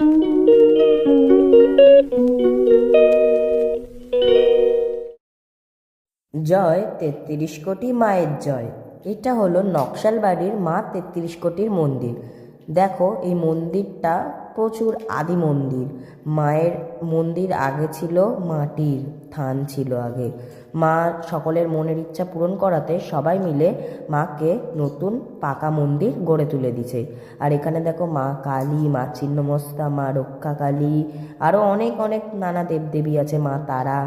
জয় তেত্রিশ কোটি মায়ের জয়। এটা হলো নকশালবাড়ির মা তেত্রিশ কোটির মন্দির। দেখো এই মন্দিরটা প্রচুর আদি মন্দির। মায়ের মন্দির আগে ছিল মাটির, থান ছিল আগে। মা সকলের মনের ইচ্ছা পূরণ করাতে সবাই মিলে মাকে নতুন পাকা মন্দির গড়ে তুলে দিছে আর এখানে দেখো মা কালী, মা ছিন্নমস্তা, মা রক্ষা কালী আরও অনেক অনেক নানা দেবদেবী আছে, মা তারা।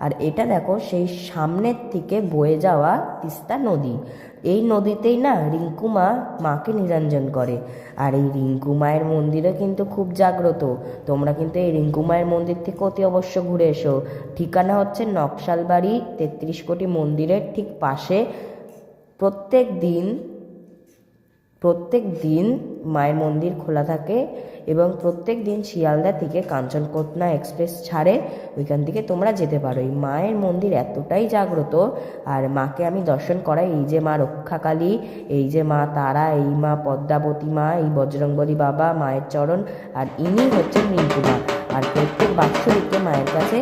আর এটা দেখো সেই সামনের থেকে বয়ে যাওয়া তিস্তা নদী। এই নদীতেই না রিঙ্কু মা মাকে নিরঞ্জন করে। আর এই রিঙ্কু মায়ের মন্দিরও কিন্তু খুব জাগ্রত। তোমরা কিন্তু এই রিঙ্কু মায়ের মন্দির থেকে অতি অবশ্য ঘুরে এসো। ঠিকানা হচ্ছে নকশালবাড়ি তেত্রিশ কোটি মন্দিরের ঠিক পাশে। প্রত্যেক দিন প্রত্যেক দিন মায়ের মন্দির খোলা থাকে এবং প্রত্যেক দিন শিয়ালদা থেকে কাঞ্চনকোটনা এক্সপ্রেস ছাড়ে, ওইখান থেকে তোমরা যেতে পারো। এই মায়ের মন্দির এতটাই জাগ্রত, আর মাকে আমি দর্শন করাই, এই যে মা রক্ষাকালী, এই যে মা তারা, এই মা পদ্মাবতী মা, এই বজরংবলী বাবা, মায়ের চরণ, আর ইনি হচ্ছেন রিঙ্কু মা। আর প্রত্যেক বাৎসরিকে মায়ের কাছে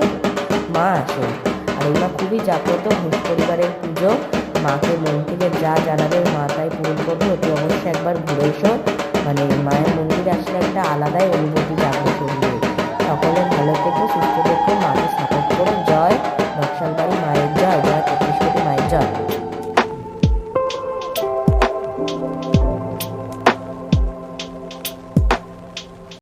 মা আসেন। আর এই মা খুবই জাগ্রত ঘোষ পরিবারের পুজো, মাকে মন থেকে যা জানাবে এসো মানে মায়ের মন্দিরে আসলে একটা আলাদাই অনুভূতি